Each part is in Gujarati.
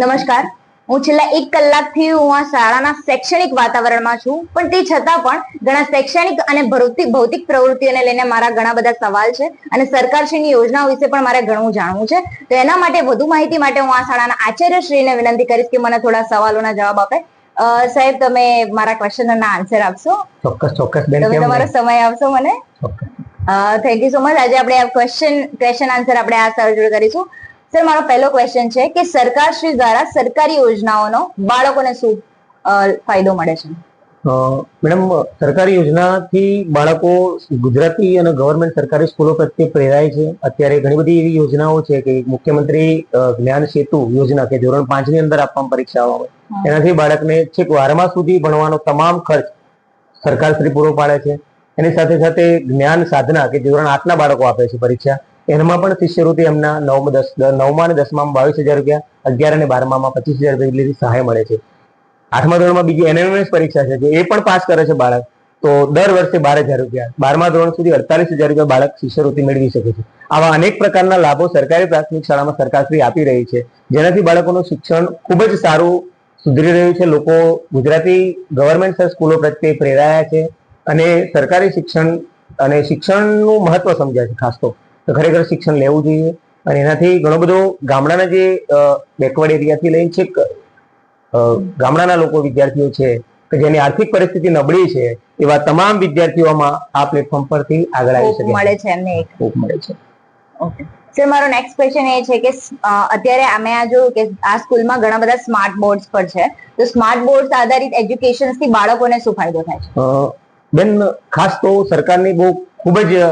નમસ્કાર. હું છેલ્લા એક કલાકથી હું આ શાળાના શૈક્ષણિક વાતાવરણમાં છું પણ તે છતાં પણ ઘણા શૈક્ષણિક અને ભૌતિક ભૌતિક પ્રવૃત્તિઓને લઈને મારા ઘણા બધા સવાલ છે અને સરકારશ્રીની યોજનાઓ વિશે પણ મારે ઘણું જાણવું છે. તો એના માટે વધુ માહિતી માટે હું આ શાળાના આચાર્યશ્રીને વિનંતી કરીશ કે મને થોડા સવાલોના જવાબ આપે. સાહેબ તમે મારા ક્વેશ્ચનના આન્સર આપશો? ચોક્કસ ચોક્કસ તમે તમારો સમય આપશો મને? થેન્ક યુ સો મચ આજે આપણે આ ક્વેશ્ચન ક્વેશ્ચન આન્સર આપણે આ સર જોડે કરીશું. સર મારો પહેલો ક્વેશ્ચન છે કે સરકાર શ્રી દ્વારા સરકારી યોજનાઓનો બાળકોને શું ફાયદો મળે છે? મેડમ સરકારી યોજનાથી બાળકો ગુજરાતી અને ગવર્મેન્ટ સરકારી સ્કૂલો પ્રત્યે પ્રેરાય છે. અત્યારે ઘણી બધી એવી યોજનાઓ છે કે મુખ્યમંત્રી જ્ઞાન સેતુ યોજના કે ધોરણ પાંચની અંદર આપવામાં પરીક્ષાઓ આવે. એનાથી બાળકને છેક બારમા સુધી ભણવાનો તમામ ખર્ચ સરકાર શ્રી પૂરો પાડે છે. એની સાથે સાથે જ્ઞાન સાધના કે ધોરણ આઠના બાળકો આપે છે પરીક્ષા. એમાં પણ શિષ્યવૃત્તિ એમના નવમ દસ નવમા અને દસમામાં બાવીસ હજાર રૂપિયા, અગિયાર અને બારમામાં પચીસ હજાર રૂપિયા જેટલી સહાય મળે છે. આઠમા ધોરણમાં બીજી એનએમએસ પરીક્ષા છે એ પણ પાસ કરે છે બાળક. તો દર વર્ષે બાર હજાર રૂપિયા, બારમા ધોરણ સુધી અડતાલીસ હજાર રૂપિયા બાળક શિષ્યવૃત્તિ મેળવી શકે છે. આવા અનેક પ્રકારના લાભો સરકારી પ્રાથમિક શાળામાં સરકારશ્રી આપી રહી છે, જેનાથી બાળકોનું શિક્ષણ ખૂબ જ સારું સુધરી રહ્યું છે. લોકો ગુજરાતી ગવર્મેન્ટ સ્કૂલો પ્રત્યે પ્રેરાયા છે અને સરકારી શિક્ષણ અને શિક્ષણનું મહત્વ સમજ્યા છે, ખાસ તો. તો ખરેખર શિક્ષણ લેવું જોઈએ. અને એનાથી ઘણો બધો ગામડાના જે બેકવર્ડ એરિયાથી લઈને છેક ગામડાના લોકો વિદ્યાર્થીઓ છે કે જેની આર્થિક પરિસ્થિતિ નબળી છે એવા તમામ વિદ્યાર્થીઓમાં આ પ્લેટફોર્મ પરથી આગળ આવી શકે મળે છે છે એમને એક. હોપ મળે છે. ઓકે સર મારો નેક્સ્ટ ક્વેશ્ચન એ છે કે અત્યારે અમે આ જોયું કે આ સ્કૂલમાં ઘણા બધા સ્માર્ટ બોર્ડ્સ પર છે. તો સ્માર્ટ બોર્ડ્સ આધારિત એજ્યુકેશનથી બાળકોને શું ફાયદો થાય છે? બેન ખાસ તો સરકારની બહુ ખૂબ જ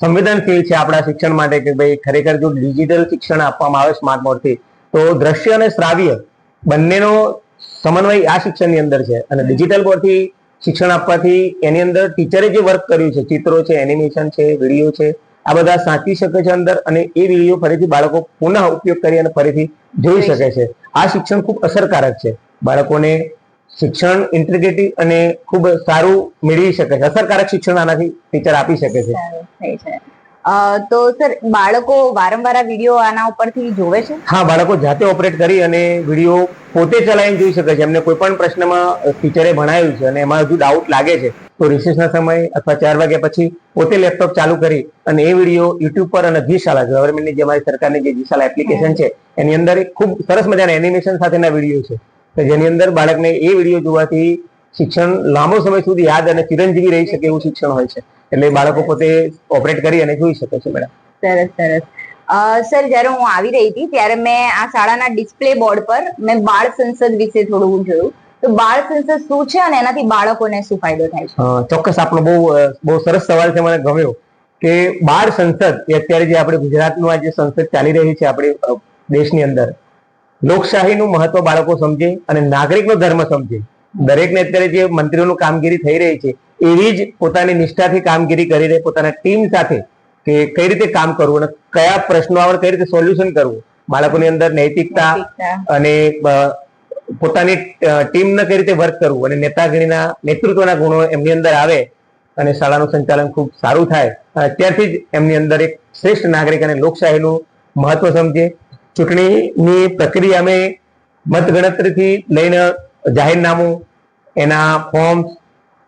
સંવેદનશીલ છે આપણા શિક્ષણ માટે કે ભાઈ ખરેખર જો ડિજિટલ શિક્ષણ આપવામાં આવે સ્માર્ટ બોર્ડથી તો દ્રશ્ય અને શ્રાવ્ય બંનેનો સમન્વય આ શિક્ષણની અંદર છે. અને ડિજિટલ બોર્ડથી શિક્ષણ આપવાથી એની અંદર ટીચરે જે વર્ક કર્યું છે ચિત્રો છે એનિમેશન છે વીડિયો છે આ બધા સાચી શકે છે અંદર અને એ વીડિયો ફરીથી બાળકો પુનઃ ઉપયોગ કરી અને ફરીથી જોઈ શકે છે. આ શિક્ષણ ખૂબ અસરકારક છે. બાળકોને શિક્ષણ ઇન્ટિગ્રેટિવ અને ખૂબ સારું મેળવી શકે છે. અસરકારક શિક્ષણ આનાથી ટીચર આપી શકે છે. તો સર બાળકો વારંવાર આ વીડિયો આના ઉપરથી જોવે છે? હા બાળકો જાતે ઓપરેટ કરી અને વીડિયો પોતે ચલાવીને જોઈ શકે છે. એમને કોઈ પણ પ્રશ્નમાં ટીચરે ભણાવ્યું છે અને એમાં હજુ ડાઉટ લાગે છે. તો રિસેસના સમય અથવા ચાર વાગ્યા પછી પોતે લેપટોપ ચાલુ કરી અને એ વીડિયો યુટ્યુબ પર અને જીશાલા ગવર્મેન્ટની જે અમારી સરકારની જે જી એપ્લિકેશન છે એની અંદર એક ખૂબ સરસ મજાના એનિમેશન સાથેના વીડિયો છે. કે જેની અંદર બાળકને એ વીડિયો જોવાથી શિક્ષણ લાંબો સમય સુધી યાદ અને ચિરંજીવી રહી શકે એવું શિક્ષણ હોય છે. એટલે બાળકો પોતે ઓપરેટ કરી અને જોઈ શકે છે મેડમ. સરસ સરસ. સર જ્યારે હું આવી રહી હતી ત્યારે મેં આ શાળાના ડિસ્પ્લે બોર્ડ પર મેં બાળ સંસદ વિશે થોડું જોયું. તો બાળ સંસદ શું છે અને એનાથી બાળકોને શું ફાયદો થાય છે? ચોક્કસ આપણો બહુ બહુ સરસ સવાલ છે મને ગમ્યો કે બાળ સંસદ એ અત્યારે જે આપણે ગુજરાતનું આ જે સંસદ ચાલી રહી છે આપણે દેશની અંદર લોકશાહીનું મહત્વ બાળકો સમજે અને નાગરિકનો ધર્મ સમજે. દરેકને અત્યારે જે મંત્રીઓનું કામગીરી થઈ રહી છે એવી જ પોતાની નિષ્ઠાથી કામગીરી કરી રહે પોતાના ટીમ સાથે કે કઈ રીતે કામ કરવું અને કયા પ્રશ્નો આવે કઈ રીતે સોલ્યુશન કરવું. બાળકોની અંદર નૈતિકતા. અને પોતાની ટીમને કઈ રીતે વર્ક કરવું અને નેતાગીરીના નેતૃત્વના ગુણો એમની અંદર આવે અને શાળાનું સંચાલન ખૂબ સારું થાય. અને અત્યારથી જ એમની અંદર એક શ્રેષ્ઠ નાગરિક અને લોકશાહીનું મહત્વ સમજે. ચૂંટણીની પ્રક્રિયા અમે મતગણતરીથી લઈને જાહેરનામું એના ફોર્મ્સ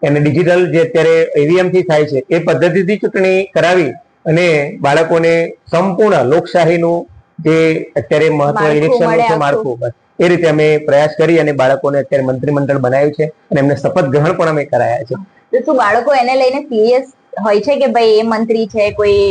એને ડિજિટલ જે અત્યારે ઈવીએમથી થી થાય છે એ પદ્ધતિથી ચૂંટણી કરાવી અને બાળકોને સંપૂર્ણ લોકશાહીનું જે અત્યારે મહત્વ ઇલેક્શનનું છે માળખું એ રીતે અમે પ્રયાસ કરી અને બાળકોને અત્યારે મંત્રીમંડળ બનાવ્યું છે અને એમને શપથ ગ્રહણ પણ અમે કરાયા છે. તો શું બાળકો એને લઈને સિરિયસ હોય છે કે ભાઈ એ મંત્રી છે કોઈ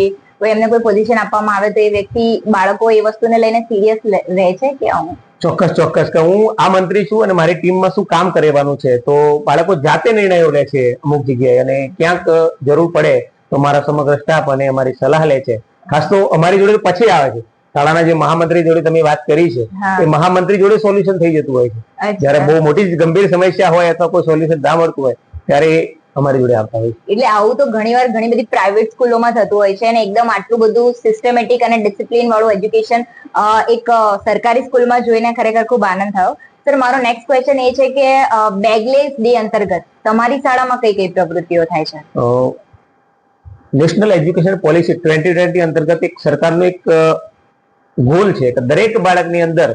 એમને કોઈ પોઝિશન આપવામાં આવે તો એ વ્યક્તિ બાળકો એ વસ્તુને લઈને સિરિયસ રહે છે કે હું ચોક્કસ ચોક્કસ. કે હું આ મંત્રી છું અને મારી ટીમમાં શું કામ કરવાનું છે? તો બાળકો જાતે નિર્ણયો લે છે અમુક જગ્યાએ અને ક્યાંક જરૂર પડે તો મારા સમગ્ર સ્ટાફ અને અમારી સલાહ લે છે. ખાસ તો અમારી જોડે પછી આવે છે. શાળાના જે મહામંત્રી જોડે તમે વાત કરી છે એ મહામંત્રી જોડે સોલ્યુશન થઈ જતું હોય છે. જયારે બહુ મોટી ગંભીર સમસ્યા હોય અથવા કોઈ સોલ્યુશન ના મળતું હોય ત્યારે અમારી જોડે આવતા હોય એટલે આવું તો ઘણીવાર ઘણી બધી પ્રાઇવેટ સ્કૂલોમાં થતું હોય છે અને એકદમ આટલું બધું સિસ્ટમેટિક અને ડિસિપ્લિન વાળું એજ્યુકેશન એક સરકારી સ્કૂલમાં જોઈને ખરેખર ખૂબ આનંદ થયો. સર મારો નેક્સ્ટ ક્વેશ્ચન એ છે કે બેગલેસ ડે અંતર્ગત તમારી શાળામાં કઈ કઈ પ્રવૃત્તિઓ થાય છે? National education policy twenty twenty અંતર્ગત એક સરકારનું એક ગોલ છે કે દરેક બાળકની અંદર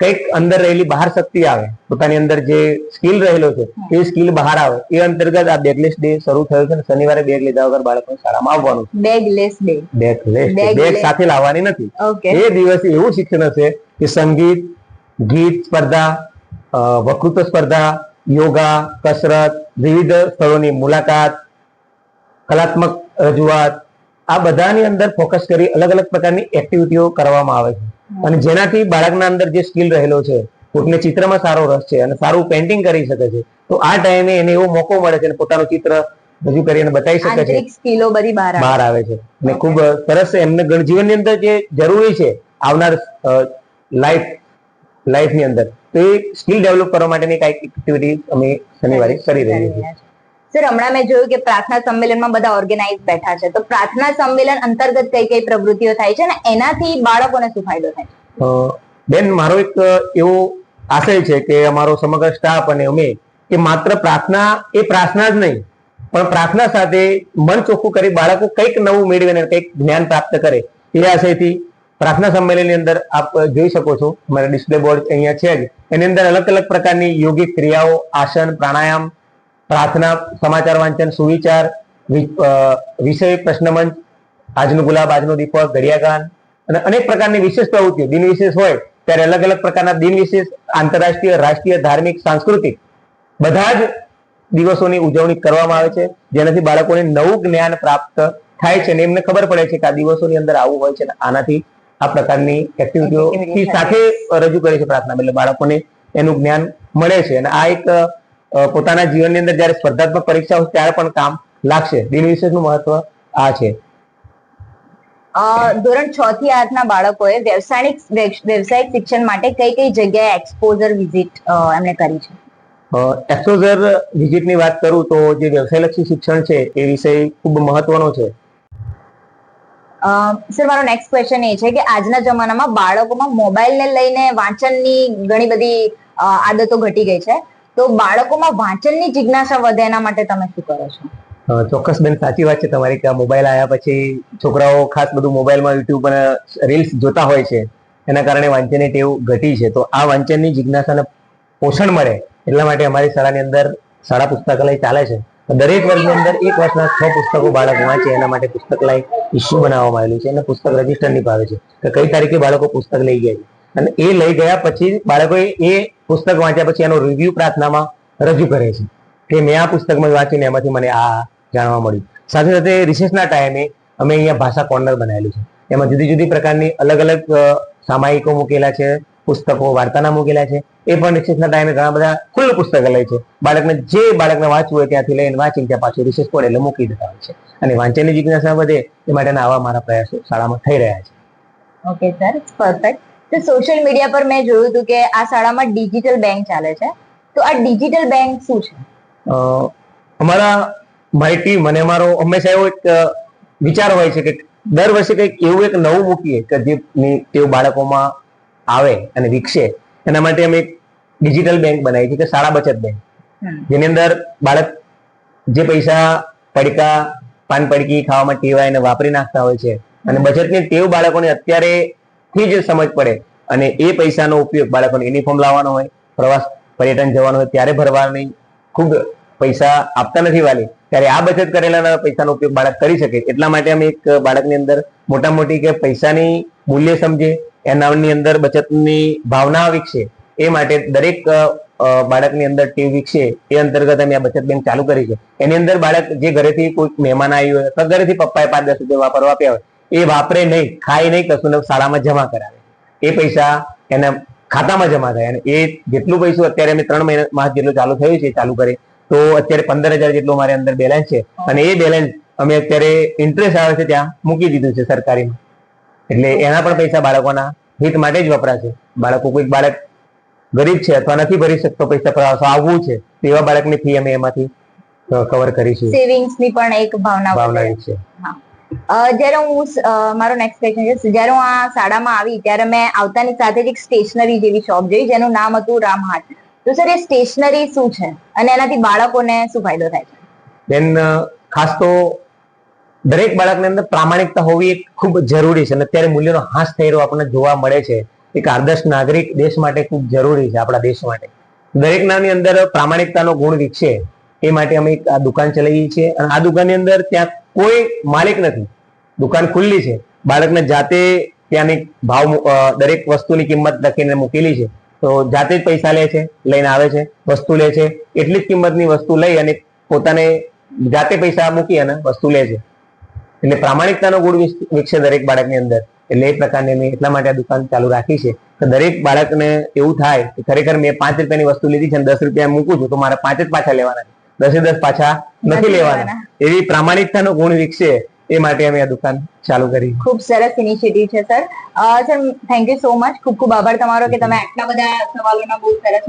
કંઈક અંદર રહેલી બહાર શક્તિ આવે પોતાની અંદર જે સ્કિલ રહેલો છે એ સ્કિલ બહાર આવે એ અંતર્ગત આ બેગલેસ ડે શરૂ થયો છે અને શનિવારે બેગ લીધા વગર બાળકોને શાળામાં આવવાનું છે. Bag day. બેગલેસ બેગ સાથે લાવવાની નથી. એ દિવસે એવું શિક્ષણ હશે કે સંગીત ગીત સ્પર્ધા વકૃત્વ સ્પર્ધા યોગા કસરત વિવિધ સ્થળોની મુલાકાત કલાત્મક રજૂઆત આ બધાની અંદર ફોકસ કરી અલગ અલગ પ્રકારની એક્ટિવિટીઓ કરવામાં આવે છે. અને જેનાથી બાળકના અંદર જે સ્કિલ રહેલો છે કોઈને ચિત્રમાં સારો રસ છે અને સારું પેન્ટિંગ કરી શકે છે તો આ ટાઈમે એને એવો મોકો મળે છે અને પોતાનું ચિત્ર રજૂ કરીને બતાવી શકે છે. સ્કિલો બધી બહાર આવે. છે. અને ખૂબ સરસ એમને જીવનની અંદર જે જરૂરી છે આવનાર લાઈફ લાઈફની અંદર તો એ સ્કિલ ડેવલપ કરવા માટેની કંઈક એક્ટિવિટી અમે શનિવારે કરી રહ્યા છીએ. સર, હમણાં મેં જોયું કે પ્રાર્થના સંમેલનમાં બધા ઓર્ગેનાઇઝ બેઠા છે. તો પ્રાર્થના સંમેલન અંતર્ગત કઈ કઈ પ્રવૃત્તિઓ થાય છે અને એનાથી બાળકોને શું ફાયદો થાય બેન, મારો એક એવો આશય છે કે અમારો સમગ્ર સ્ટાફ અને અમે કે માત્ર પ્રાર્થના એ પ્રાર્થના જ નહીં, પણ પ્રાર્થના સાથે મન ચોખ્ખું કરી બાળકો કંઈક નવું મેળવે અને કંઈક જ્ઞાન પ્રાપ્ત કરે. એ આશયથી પ્રાર્થના સંમેલનની અંદર આપ જોઈ શકો છો. મારા ડિસ્પ્લે બોર્ડ અહીંયા છે જ. એની અંદર અલગ અલગ પ્રકારની યોગિક ક્રિયાઓ, આસન, પ્રાણાયામ પ્રાર્થના સમાચાર વાંચન સુવિચાર વિષય પ્રશ્ન મંચ આજનું ગુલાબ આજનો દીપક ઘડિયાગાન અને અનેક પ્રકારની વિશેષ પ્રવૃત્તિઓ. દિન વિશેષ હોય ત્યારે અલગ અલગ પ્રકારના દિન વિશેષ આંતરરાષ્ટ્રીય રાષ્ટ્રીય ધાર્મિક સાંસ્કૃતિક બધા જ દિવસોની ઉજવણી કરવામાં આવે છે. જેનાથી બાળકોને નવું જ્ઞાન પ્રાપ્ત થાય છે અને એમને ખબર પડે છે કે આ દિવસોની અંદર આવું હોય છે અને આનાથી આ પ્રકારની એક્ટિવિટીઓ સાથે રજૂ કરે છે પ્રાર્થના એટલે બાળકોને એનું જ્ઞાન મળે છે. અને આ એક પોતાના જીવનની અંદર જ્યારે સ્પર્ધાત્મક પરીક્ષા હોય ત્યારે પણ કામ લાગશે. દિન વિશેષનું મહત્વ આ છે. ધોરણ છ થી આઠ ના બાળકોએ વ્યવસાયિક વ્યવસાયિક શિક્ષણ માટે કઈ કઈ જગ્યાએ એક્સપોઝર વિઝિટ એમણે કરી છે? એક્સપોઝર વિઝિટની વાત કરું તો જે વ્યવસાયલક્ષી શિક્ષણ છે એ વિષય ખૂબ મહત્વનો છે. સર મારો નેક્સ્ટ ક્વેશ્ચન એ છે કે આજના જમાનામાં બાળકોમાં મોબાઈલને લઈને વાંચનની ઘણી બધી આદતો ઘટી ગઈ છે. તો બાળકોમાં વાંચનની જિજ્ઞાસા વધે એના માટે તમે શું કરો છો? ચોક્કસ બેન, સાચી વાત છે તમારી કે મોબાઈલ આવ્યા પછી છોકરાઓ ખાસ બધું મોબાઈલમાં યુટ્યુબ અને રીલ્સ જોતા હોય છે. એના કારણે વાંચનની ટેવ ઘટી છે. તો આ વાંચનની જિજ્ઞાસાને પોષણ મળે એટલા માટે અમારી શાળાની અંદર શાળા પુસ્તકાલય ચાલે છે. દરેક વર્ષની અંદર એક વર્ષના છ પુસ્તકો બાળક વાંચે એના માટે પુસ્તકાલય ઇસ્યુ બનાવવામાં આવેલું છે અને પુસ્તક રજિસ્ટર નિભાવે છે કે કઈ તારીખે બાળકો પુસ્તક લઈ ગયા છે. અને એ લઈ ગયા પછી બાળકોએ એ પુસ્તક વાંચ્યા પછી એનો રિવ્યુ પ્રાર્થનામાં રજૂ કરે છે. કે મેં આ પુસ્તકમાં વાંચીને એમાંથી મને આ જાણવા મળ્યું. સાથે સાથે રિસેસના ટાઈમે અમે અહીંયા ભાષા કોર્નર બનાવેલું છે. એમાં જુદી જુદી પ્રકારની અલગ અલગ સામાયિકો મૂકેલા છે, પુસ્તકો, વાર્તાના મૂકેલા છે. એ પણ રિસેસના ટાઈમે ઘણા બધા ખુલ્લું પુસ્તકાલય છે. બાળકને જે બાળકને વાંચવું હોય ત્યાંથી લઈને વાંચીને ત્યાં પાછું રિસેસ પડે એટલે મૂકી દેતા હોય છે. અને વાંચનની જિજ્ઞાસા વધે એ માટેના આવા મારા પ્રયાસો શાળામાં થઈ રહ્યા છે. ઓકે સર પરફેક્ટ તો સોશિયલ મીડિયા પર મેં જોયું હતું કે આ શાળામાં ડિજિટલ બેંક ચાલે છે. તો આ ડિજિટલ બેંક શું છે? અમારા માહિતી મને મારો હંમેશા એવો એક વિચાર હોય છે કે દર વર્ષે કંઈક એવું એક નવું મૂકીએ કે જે તેવું બાળકોમાં આવે અને વિકસે. એના માટે અમે એક ડિજિટલ બેંક બનાવી છે કે શાળા બચત બેંક જેની અંદર બાળક જે પૈસા પડકા પાન પડકી ખાવામાં ટેવાય અને વાપરી નાખતા હોય છે. અને બચતની ટેવ બાળકોને અત્યારે થી જ સમજ પડે. અને એ પૈસાનો ઉપયોગ બાળકોને યુનિફોર્મ લાવવાનો હોય, પ્રવાસ પર્યટન જવાનું હોય, ત્યારે ભરવાની ખૂબ પૈસા આપતા નથી વાલી. ત્યારે આ બચત કરેલા પૈસાનો ઉપયોગ બાળક કરી શકે. એટલા માટે અમે એક બાળકની અંદર મોટા મોટી કે પૈસાની મૂલ્ય સમજે, એનાની અંદર બચતની ભાવના વિકસે. એ માટે દરેક બાળકની અંદર ટીવ વિકસે. એ અંતર્ગત અમે આ બચત બેંક ચાલુ કરી છે. એની અંદર બાળક જે ઘરેથી કોઈ મહેમાન આવ્યું હોય અથવા ઘરેથી પપ્પાએ પાંચ દસ રૂપિયા વાપરવા આપ્યા હોય એ વાપરે નહીં ખાય નહીં કશું શાળામાં જમા કરાવે. એ પૈસા એના ખાતામાં જમા થાય. અને એ જેટલું પૈસું અત્યારે અમે ત્રણ મહિના માસ જેટલું ચાલુ થયું છે ચાલુ કરે. તો અત્યારે પંદર હજાર જેટલું મારી અંદર બેલેન્સ છે. અને એ બેલેન્સ અમે અત્યારે ઇન્ટરેસ્ટ આવે છે ત્યાં મૂકી દીધું છે સરકારીમાં. એટલે એના પણ પૈસા બાળકોના હિત માટે જ વપરાશે. બાળકો કોઈક બાળક ગરીબ છે અથવા નથી ભરી શકતો પૈસા પ્રવાસો આવવું છે તેવા બાળકની ફી અમે એમાંથી કવર કરીશું. સેવિંગ્સની પણ એક ભાવના ભાવના. છે. જ્યારે હું મારો નેક્સ્ટ ક્વેશ્ચન છે. જ્યારે હું આ શાળામાં આવી, ત્યારે મેં આવતાની સાથે જ એક સ્ટેશનરી જેવી શોપ જોઈ, જેનું નામ હતું રામહાટ તો સર, એ સ્ટેશનરી શું છે? અને એનાથી બાળકોને શું ફાયદો થાય છે? બેન ખાસ તો દરેક બાળકની અંદર પ્રામાણિકતા હોવી એક ખૂબ જરૂરી છે. અને અત્યારે મૂલ્યનો હાસ રહ્યો આપણને જોવા મળે છે. એક આદર્શ નાગરિક દેશ માટે ખૂબ જરૂરી છે, આપણા દેશ માટે. દરેક નાની અંદર પ્રામાણિકતાનો ગુણ વિકસે. એ માટે અમે એક આ દુકાન ચલાવીએ છીએ. અને આ દુકાનની અંદર ત્યાં કોઈ માલિક નથી. દુકાન ખુલ્લી છે. બાળકને જાતે ત્યાંની ભાવ દરેક વસ્તુની કિંમત લખીને મૂકેલી છે. તો જાતે જ પૈસા લે છે, લઈને આવે છે, વસ્તુ લે છે. એટલી જ કિંમતની વસ્તુ લઈ અને પોતાને જાતે પૈસા મૂકી અને વસ્તુ લે છે. એટલે પ્રામાણિકતાનો ગુણ વિક- વિકસે દરેક બાળકની અંદર. એટલે એ પ્રકારની મેં એટલા માટે આ દુકાન ચાલુ રાખી છે કે દરેક બાળકને એવું થાય કે ખરેખર મેં પાંચ રૂપિયાની વસ્તુ લીધી છે અને દસ રૂપિયા મૂકું છું તો મારે પાંચ જ પાછા લેવાના છે. દસે દસ પાછા નથી લેવાના. એવી પ્રામાણિકતાનો ગુણ વિકસે એ માટે અમે આ દુકાન ચાલુ કરી. ખૂબ સરસ ઇનિશિયેટિવ છે sir sir thank you so much ખૂબ ખૂબ આભાર તમારો કે તમે આટલા બધા સવાલોના બહુ સરસ